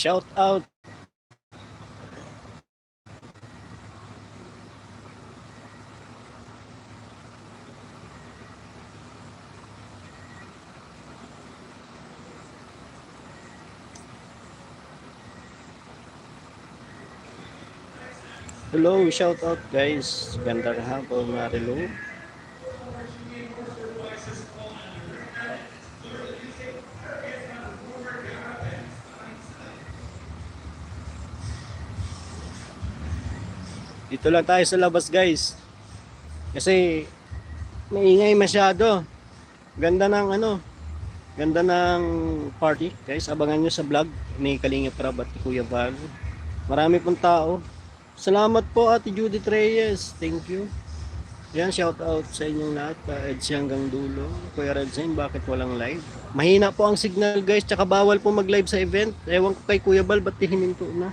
Shout out. Hello, shout out guys. Gandang hapon, Marilu. Dito lang tayo sa labas guys. Kasi maingay masyado. Ganda ng ano, ganda ng party. Guys, abangan nyo sa vlog ni Kalinga Prab at Kuya Val. Marami pong tao. Salamat po Ate Judith Reyes. Thank you. Yan, shout out sa inyong lahat. Uh, hanggang dulo. Kuya Redzen, bakit walang live? Mahina po ang signal guys, tsaka bawal po mag-live sa event. Ewan ko kay Kuya Bal, ba't hininto na?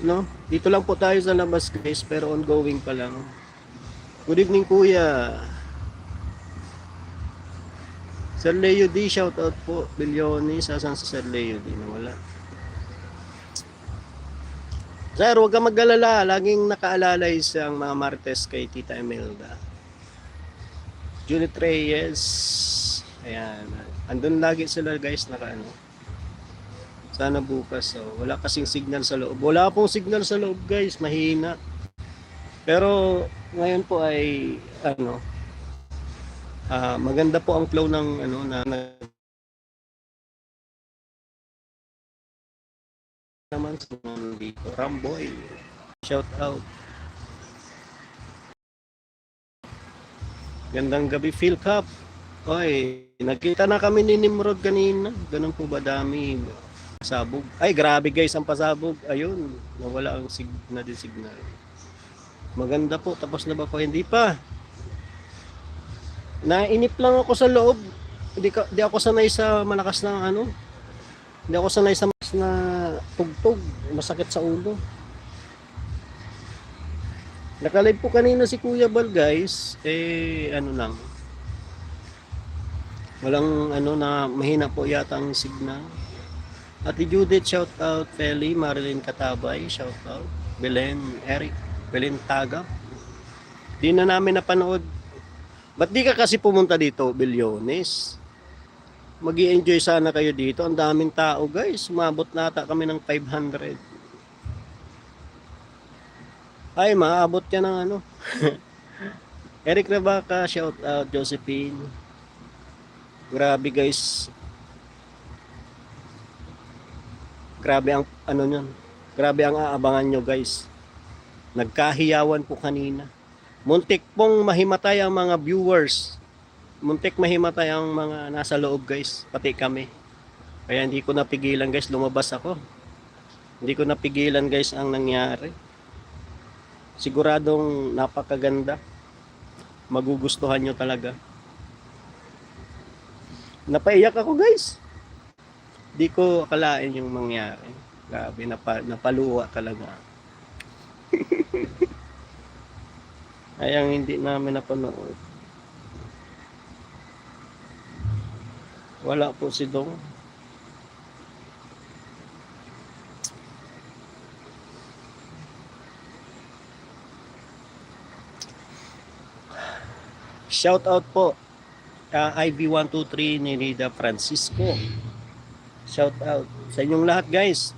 No? Dito lang po tayo sa labas guys, pero ongoing pa lang. Good evening Kuya. Sir Leo D, shout out po. Bilyoni, sasan sa Sir Leo D na wala. Sir, huwag kang mag-alala. Laging nakaalalay siyang mga Martes kay Tita Imelda. Juliet Reyes. Ayan. Andun lagi sila guys naka ano. Sana bukas. Oh. Wala kasing signal sa loob. Wala pong signal sa loob guys. Mahina. Pero ngayon po ay ano ah, maganda po ang flow ng ano na, na naman sa dito. Ramboy. Shout out. Gandang gabi, Phil Cup. Oy, nagkita na kami ni Nimrod kanina. Ganun po ba dami pasabog? Ay, grabe guys ang pasabog. Ayun, nawala ang sig na din signal. Maganda po, tapos na ba po? Hindi pa. Nainip lang ako sa loob. Hindi, ka, hindi ako sanay sa malakas na ano. Hindi ako sanay sa mas na tugtog. Masakit sa ulo. Nakalive po kanina si Kuya Bal guys. Eh, ano lang. Walang ano na mahina po yata ang signal. Ate Judith, shout out. Feli, Marilyn Katabay, shout out. Belen, Eric, Belen Taga. Di na namin napanood. Ba't di ka kasi pumunta dito, Bilyones? mag enjoy sana kayo dito. Ang daming tao guys. Umabot nata kami ng 500. Ay, maabot yan ng ano. Eric Rebaca, shout out. Josephine. Grabe guys. Grabe ang ano nyon. Grabe ang aabangan nyo guys. Nagkahiyawan po kanina. Muntik pong mahimatay ang mga viewers muntik mahimatay ang mga nasa loob guys, pati kami. Kaya hindi ko napigilan guys, lumabas ako. Hindi ko napigilan guys ang nangyari. Siguradong napakaganda. Magugustuhan nyo talaga. Napaiyak ako guys. Hindi ko akalain yung mangyari. Grabe, napa, napaluwa talaga. Kaya hindi namin napanood. Wala po si Dong. Shout out po uh, IB123 ni Rida Francisco. Shout out sa inyong lahat guys.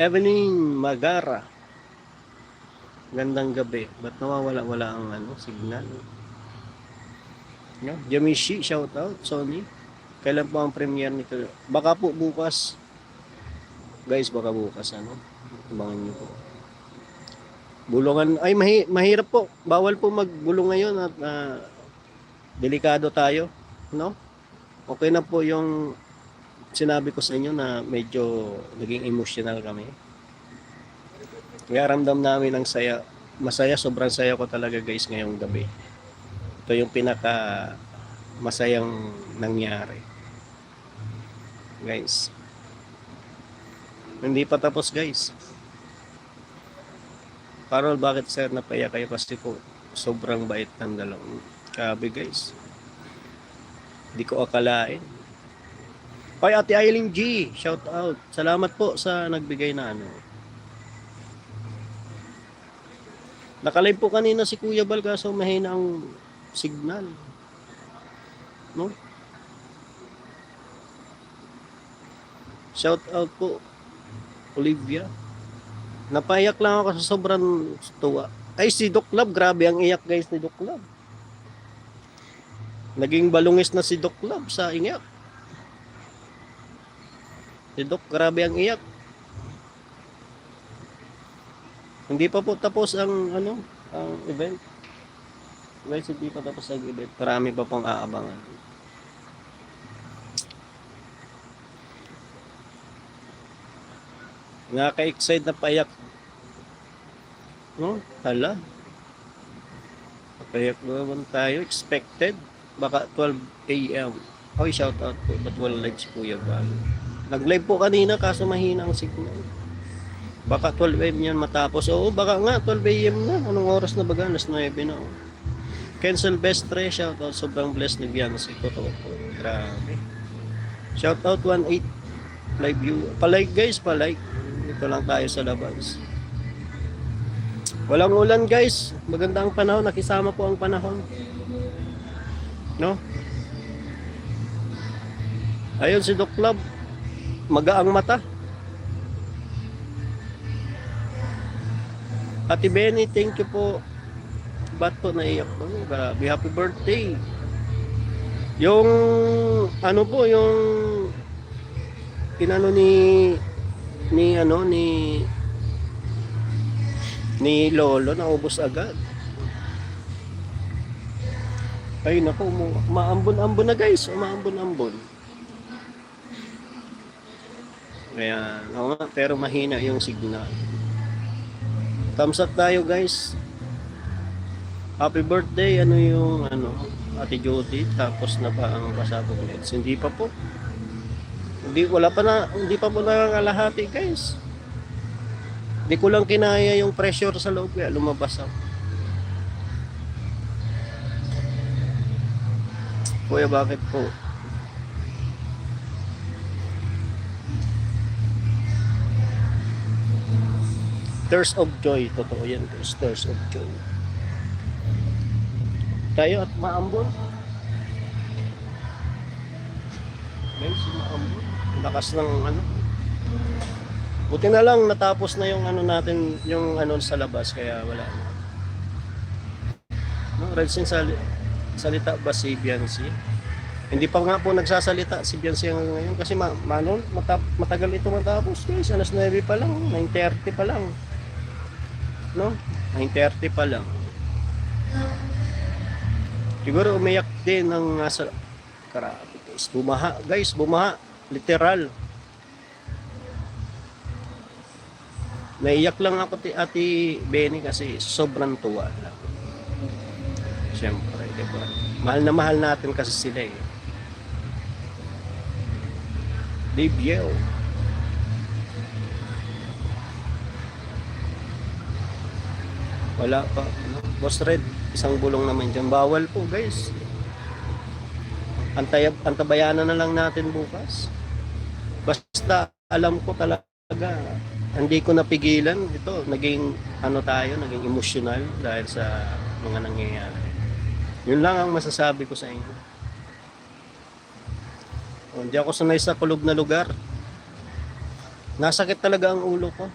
Evelyn Magara. Gandang gabi. Ba't nawawala-wala ang ano, signal? No? Jamishi, shout out. Sony. Kailan po ang premiere nito? Baka po bukas. Guys, baka bukas ano. Abangan niyo po. Bulungan ay mahi, mahirap po. Bawal po magbulong ngayon at uh, delikado tayo, no? Okay na po yung sinabi ko sa inyo na medyo naging emotional kami. Kaya ramdam namin ang saya. Masaya, sobrang saya ko talaga guys ngayong gabi. Ito yung pinaka masayang nangyari guys hindi pa tapos guys Carol bakit sir napaya kayo kasi po sobrang bait ng dalawang kabe guys hindi ko akalain Kay Ate Eileen G, shout out. Salamat po sa nagbigay na ano. Nakalive po kanina si Kuya Bal kaso mahina ang signal. No? Shout out po Olivia. Napayak lang ako sa sobrang tuwa. Ay si Doc Love, grabe ang iyak guys ni Doc Love. Naging balungis na si Doc Love sa iyak. Si Doc, grabe ang iyak. Hindi pa po tapos ang ano, ang event. Guys, hindi pa tapos ang event. Marami pa pong aabangan. Nakaka-excite na payak. No? Hala. Payak naman tayo. Expected. Baka 12 a.m. Oy, shout out po. Ba't wala live si Kuya Val? Nag-live po kanina kaso mahina ang signal. Baka 12 a.m. yan matapos. Oo, baka nga 12 a.m. na. Anong oras na baga? Alas 9 na. oh. Cancel best 3. Shout out. Sobrang blessed ni Biancy. Totoo po. Grabe. Shout out 1.8 live view. Palike guys, palike. Dito lang tayo sa labas. Walang ulan guys. Maganda ang panahon. Nakisama po ang panahon. No? Ayun si Doc Club. Magaang mata. Ate Benny, thank you po. Ba't po naiyak po? Grabe, happy birthday. Yung, ano po, yung, inano ni, ni, ano, ni, ni Lolo, naubos agad. Ay, naku, umu- maambon-ambon na guys, umaambon-ambon. Kaya, oo pero mahina yung signal. Thumbs up tayo guys. Happy birthday, ano yung ano, Ate Jody, tapos na ba ang pasabog nets? Hindi pa po. Hindi, wala pa na, hindi pa po nangangalahati guys. Hindi ko lang kinaya yung pressure sa loob kaya lumabas ako. Kuya, bakit po? Tears of joy. Totoo yan. guys. Of joy. Tayo at maambon. Guys, maambon. Lakas ng ano. Buti na lang natapos na yung ano natin, yung ano sa labas. Kaya wala na. No, Redsin sali, salita ba si Biancy? Hindi pa nga po nagsasalita si Biancy hanggang ngayon kasi ma manon, matap, matagal ito matapos guys. Alas 9 pa lang, 9.30 pa lang no? 9.30 pa lang. Siguro umiyak din ng nasa Grabe guys, bumaha guys, bumaha. Literal. Naiyak lang ako ti Ate Benny kasi sobrang tuwa lang. Siyempre, di? Mahal na mahal natin kasi sila eh. Dave Wala pa. Boss Red, isang bulong naman dyan. Bawal po guys. Antay, antabayanan na lang natin bukas. Basta alam ko talaga, hindi ko napigilan. Ito, naging ano tayo, naging emotional dahil sa mga nangyayari. Yun lang ang masasabi ko sa inyo. O, Hindi ako sanay sa kulog na lugar. Nasakit talaga ang ulo ko.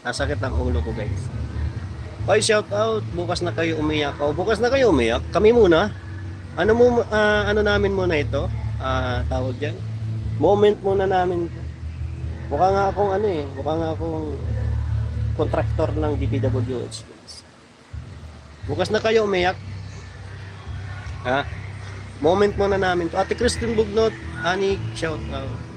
Nasakit ang ulo ko, guys. Oy, shout out. Bukas na kayo umiyak. O, bukas na kayo umiyak. Kami muna. Ano mo ah, ano namin muna ito? Ah, tawag diyan. Moment muna namin. Mukha nga akong ano eh, mukha nga akong contractor ng DPWH. Bukas na kayo umiyak. Ha? Moment muna namin. Ate Christine Bugnot, Anik, shout out.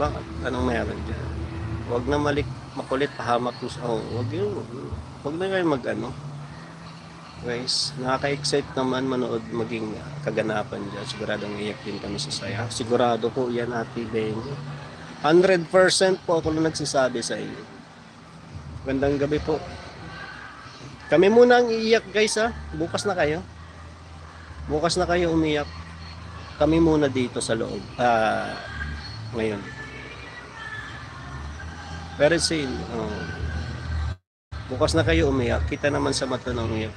Bakit? Anong meron dyan? Huwag na malik, makulit, pahamak mo sa... Oh, huwag yun. Huwag na kayo mag ano. Guys, nakaka-excite naman manood maging uh, kaganapan dyan. Siguradong iyak din kami sa saya. Sigurado po yan, Ate Benny. 100% po ako na nagsasabi sa inyo. Gandang gabi po. Kami muna ang iiyak guys ha. Bukas na kayo. Bukas na kayo umiyak. Kami muna dito sa loob. Ah, ngayon. Soon. Oh. Bukas na kayo umiyak. Kita naman sa mata ng umiyak.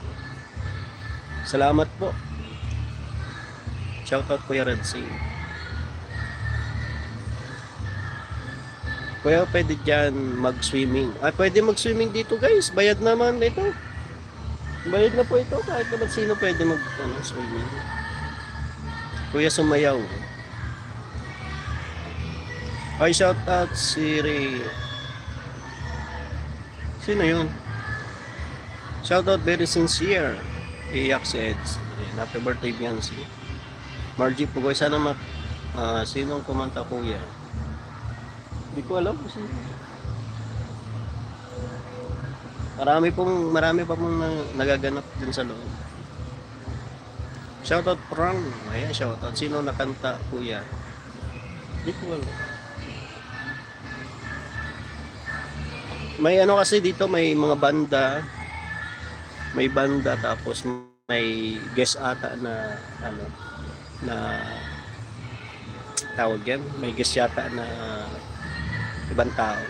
Salamat po. Shoutout Kuya Red Sea. Kuya, pwede dyan mag-swimming. Ah, pwede mag-swimming dito guys. Bayad naman ito. Bayad na po ito. Kahit naman sino pwede mag-swimming. Kuya Sumayaw. Ay, shoutout si Ray. Sino yun? Shoutout very sincere. Iyak si Eds. Ayan, Happy birthday, Biancy. Margie Pugoy, sana mak... ah, sinong kumanta kuya? Hindi ko alam sino. Marami pong, marami pa pong na- nagaganap din sa loob. Shoutout Prang. Ayan, shoutout. Sino nakanta, kuya? Hindi ko alam. May ano kasi dito, may mga banda. May banda tapos may guest ata na ano na tawag yan. May guest yata na ibang tao.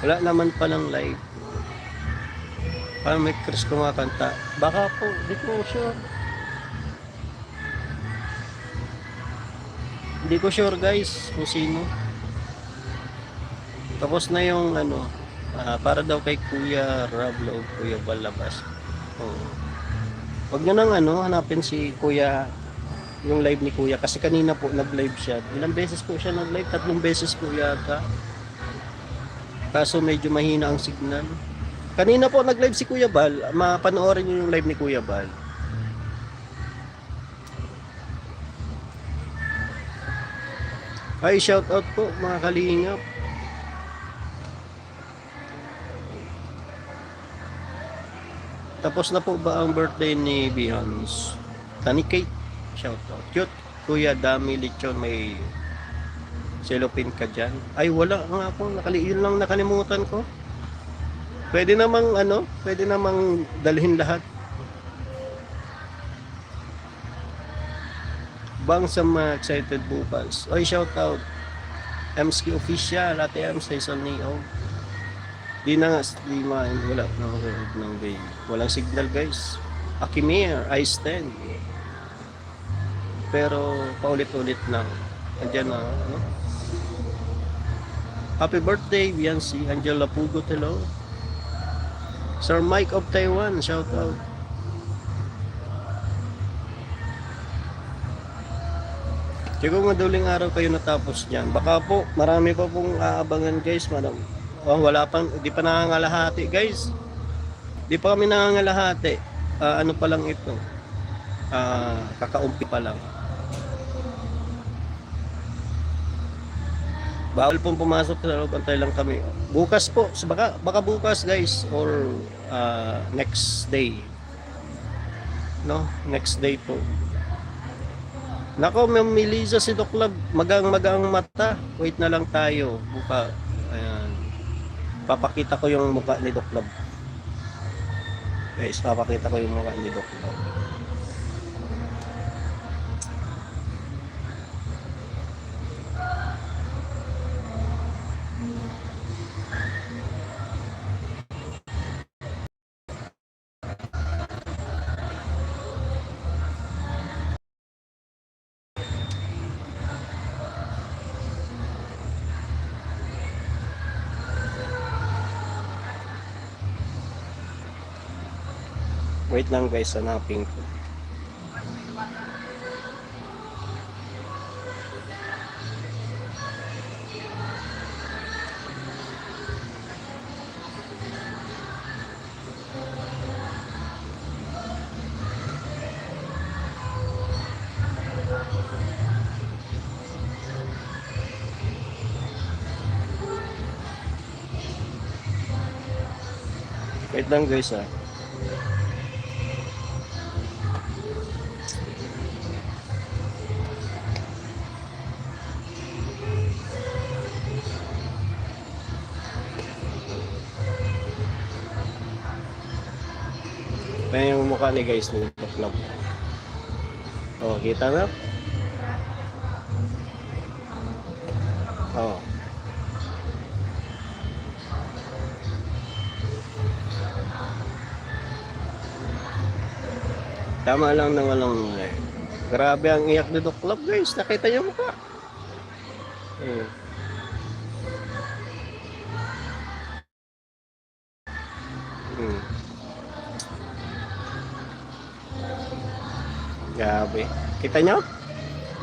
Wala naman palang live. Parang may Chris kumakanta. Baka po, di ko sure. Hindi ko sure guys kung sino. Tapos na yung ano, ah, para daw kay Kuya Rablo Kuya Balabas. Oo. Huwag nyo nang ano, hanapin si Kuya, yung live ni Kuya. Kasi kanina po nag-live siya. Ilang beses po siya nag-live? Tatlong beses po yata. Kaso medyo mahina ang signal. Kanina po nag-live si Kuya Bal. Mapanoorin nyo yung live ni Kuya Bal. Ay, shout out po mga kalingap. Tapos na po ba ang birthday ni Beyonce? Tani Kate, shout out. Cute, Kuya Dami Lechon, may cellophane ka dyan. Ay, wala nga po. Nakali, yun lang nakalimutan ko. Pwede namang ano, pwede namang dalhin lahat. Bang sa mga excited bukas. Ay, shout out. MSK official, Ate M, sa isang Neo. Di na nga, di ma, wala na ng day. Walang signal guys. Akimir, Ice 10. Pero paulit-ulit lang. Andiyan na, ano? Happy birthday, Biancy. Angela Pugo, hello. Sir Mike of Taiwan, shout out. Siguro madaling araw kayo natapos dyan. Baka po, marami pa pong aabangan guys. Madam. Oh, wala pang, di pa nangangalahati guys. Di pa kami nangangalahati. Ah, ano pa lang ito. Ah, kakaumpi pa lang. Bawal pong pumasok sa loob, antay lang kami. Bukas po, baka, baka bukas guys, or ah, next day. No, next day po. Nako, Ma'am Melissa si Doc Lab, magang-magang mata. Wait na lang tayo. Buka, ayan. Papakita ko yung mukha ni Doc Lab. Guys, papakita ko yung mukha ni Doc Lab. Wait lang guys, hanapin ko. Wait lang guys ah. Ni guys ng tuklap. Oh, kita na? Oh. Tama lang na walang eh. Grabe ang iyak ni Doc Club guys. Nakita niyo mukha. Eh. Kita nyo?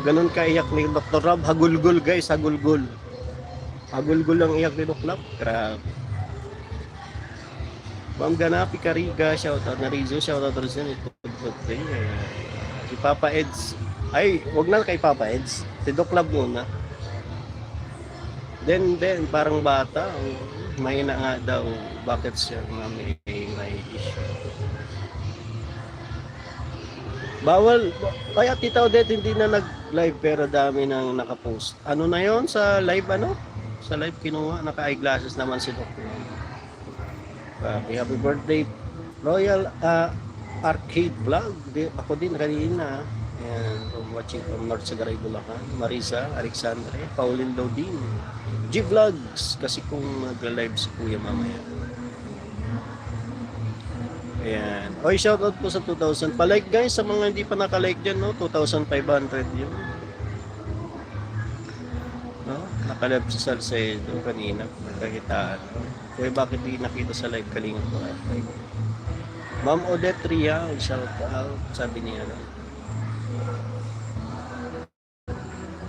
Ganun kaiyak ni Dr. Rob. Hagulgul guys, hagulgul. Hagulgul ang iyak ni Dr. Rob. Grabe. Ma'am Ganapi Kariga, shoutout na Rizzo, shoutout rin siya. Si Papa Eds. Ay, wag na kay Papa Eds. Si Doc Lab muna. Then, then, parang bata. Mahina nga daw. Bakit siya may, Bawal. Kaya Tita Odette hindi na nag-live pero dami nang nakapost. Ano na yon sa live ano? Sa live kinuha. Naka-eyeglasses naman si Doc. Grabe, happy birthday Royal uh, Arcade Vlog. Di, ako din kanina. Ayan, from watching from North Sagaray, Bulacan. Marisa, Alexandre, Pauline Lodin. G-Vlogs. Kasi kung mag-live si Kuya mamaya. Ayan. Oy, shoutout po sa 2,000. Palike guys sa mga hindi pa nakalike dyan, no? 2,500 yun. No? Nakalab si Salcedo kanina. Nagkakitaan. Kaya bakit di nakita sa live kalinga ko? Ma'am Odette Ria, shout out. Sabi niya no?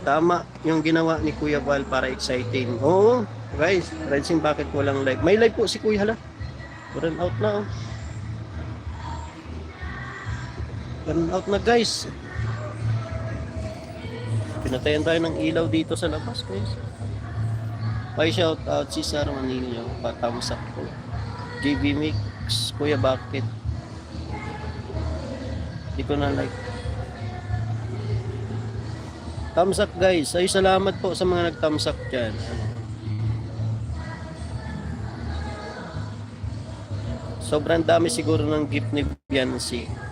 Tama yung ginawa ni Kuya Val para exciting. Oo, guys. Rensing, bakit walang live? May live po si Kuya hala. Run out na oh. Run out na guys. Pinatayan tayo ng ilaw dito sa labas guys. May shout out si Sar Manilio, patamsak po. JB Mix, Kuya bakit? Hindi ko na like. Thumbs up guys. Ay salamat po sa mga nag-thumbs up dyan. Sobrang dami siguro ng gift ni Biancy.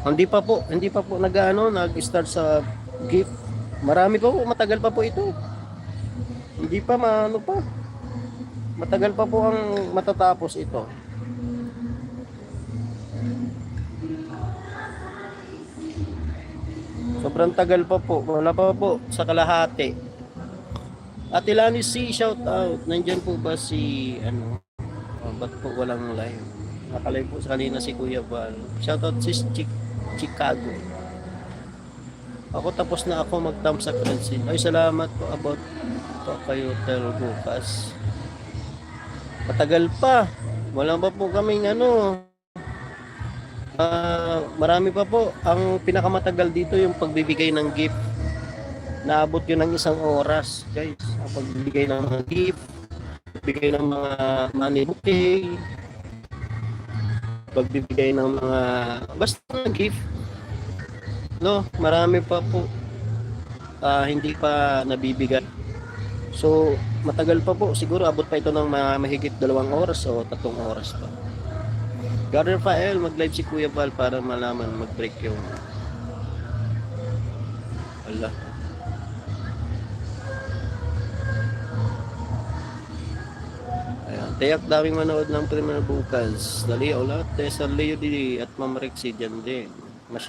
Hindi pa po, hindi pa po nag-ano, nag-start sa gift. Marami pa po, matagal pa po ito. Hindi pa maano pa. Matagal pa po ang matatapos ito. Sobrang tagal pa po. Wala pa po sa kalahati. At Ilani C, shout out. Nandyan po ba si, ano, oh, ba't po walang live? Nakalive po sa kanina si Kuya Val. Shout out si Chick Chicago. Ako tapos na ako mag-thumbs up rin sin. Ay, salamat po about po kayo tel bukas. Matagal pa. Wala pa po kaming ano. Ah, marami pa po. Ang pinakamatagal dito yung pagbibigay ng gift. Naabot yun ng isang oras, guys. Ang pagbibigay ng gift, pagbibigay ng mga money bouquet, pagbibigay ng mga basta ng gift. No, marami pa po. Ah, hindi pa nabibigay. So, matagal pa po. Siguro abot pa ito ng mga mahigit dalawang oras o tatlong oras pa. God Rafael, mag-live si Kuya Val para malaman mag-break yung Ala. Ayan. Tiyak daming manood ng premier bukas. Dali, ulat. Tessa Leo Didi at Ma'am Rexy dyan din. Mas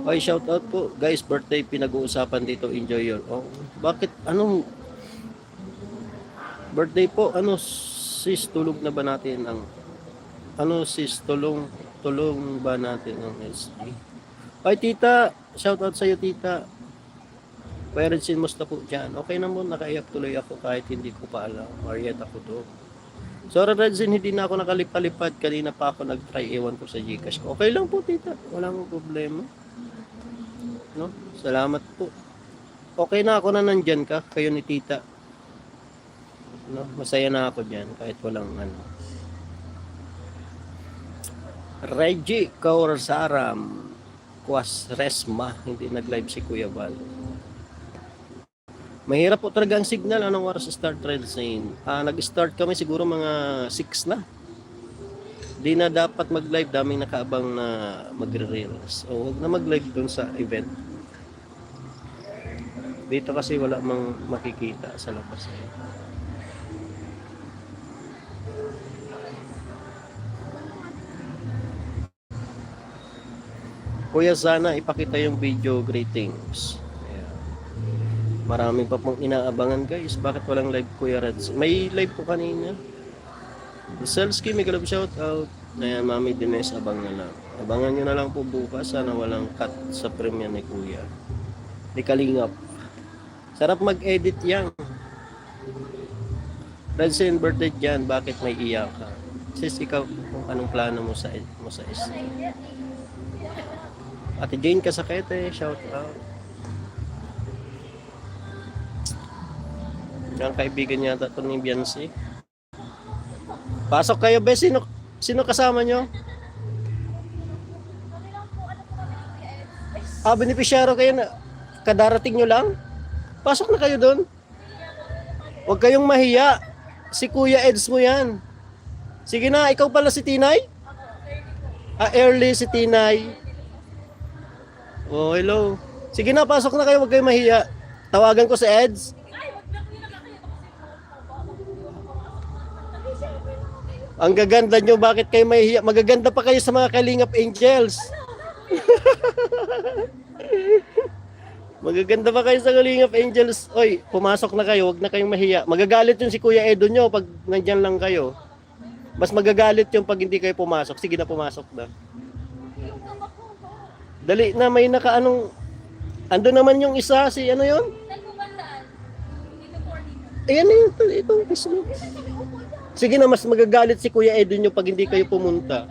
Oy, shout out po. Guys, birthday pinag-uusapan dito. Enjoy your. Oh, bakit? Anong birthday po? Ano sis tulog na ba natin ang ano sis tulong tulong ba natin ang SG? Ay tita, shout out sa iyo tita. Parents in musta po dyan. Okay na mo, nakaiyak tuloy ako kahit hindi ko pa alam. Mariet ako to. Sorry Redzin, hindi na ako nakalipalipad. Kanina pa ako nag-try, ewan ko sa Gcash ko. Okay lang po tita, wala mong problema. No? Salamat po. Okay na ako na nandyan ka, kayo ni tita. No? Masaya na ako dyan, kahit walang ano. Reggie Kaursaram Kwas Resma, hindi nag-live si Kuya Val. Mahirap po talaga ang signal. Anong oras start trail scene? Ah, nag-start kami siguro mga 6 na. Di na dapat mag-live, daming nakaabang na magre-reels. O wag na mag-live dun sa event. Dito kasi wala mang makikita sa labas. Kuya sana ipakita yung video greetings. Marami pa pong inaabangan guys. Bakit walang live Kuya Reds? May live po kanina. Selski, may galab shout out. Ayan, Mami Dines, abang na lang. Abangan nyo na lang po bukas. Sana walang cut sa premium ni Kuya. Ni Kalingap. Sarap mag-edit yan. Redsin, birthday dyan. Bakit may iyak ka? Sis, ikaw, kung anong plano mo sa mo sa is. Ate Jane Kasakete, shout out. Yung kaibigan yata ito ni Beyonce. Pasok kayo, be. Sino, sino kasama nyo? Ah, beneficiaro kayo na. Kadarating nyo lang? Pasok na kayo doon. Huwag kayong mahiya. Si Kuya Eds mo yan. Sige na, ikaw pala si Tinay? Ah, early si Tinay. Oh, hello. Sige na, pasok na kayo, huwag kayong mahiya. Tawagan ko si Eds. Ang gaganda nyo, bakit kayo mahihiya? Magaganda pa kayo sa mga Kalingap Angels. Magaganda pa kayo sa Kalingap Angels. Oy, pumasok na kayo, wag na kayong mahiya. Magagalit yung si Kuya Edo nyo pag nandyan lang kayo. Mas magagalit yung pag hindi kayo pumasok. Sige na, pumasok na. Dali na, may nakaanong... Ando naman yung isa, si ano yon? Ayan na yun, ito, mismo. Sige na, mas magagalit si Kuya Edo nyo pag hindi kayo pumunta.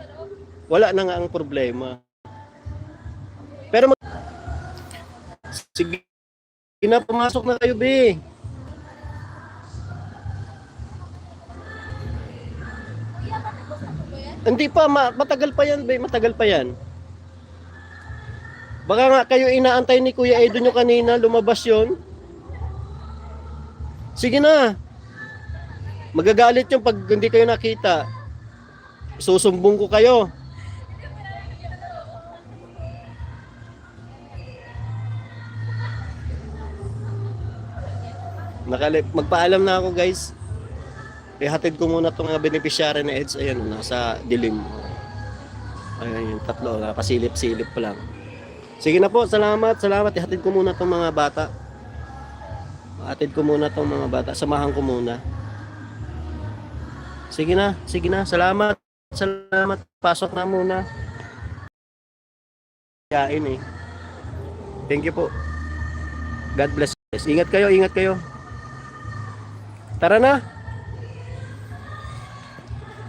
Wala na nga ang problema. Pero mag... Sige na, pumasok na kayo, be. Hindi pa, ma- matagal pa yan, be. Matagal pa yan. Baka nga kayo inaantay ni Kuya Edo nyo kanina, lumabas yon. Sige na. Magagalit yung pag hindi kayo nakita. Susumbong ko kayo. Nakalip, magpaalam na ako guys. Ihatid ko muna itong mga beneficiary na EDS. Ayan, nasa dilim. Ayan yung tatlo, nakasilip-silip pa lang. Sige na po, salamat, salamat. Ihatid ko muna itong mga bata. Ihatid ko muna itong mga bata. Samahan ko muna. Sige na, sige na. Salamat. Salamat. Pasok na muna. Yain eh. Thank you po. God bless. Ingat kayo, ingat kayo. Tara na.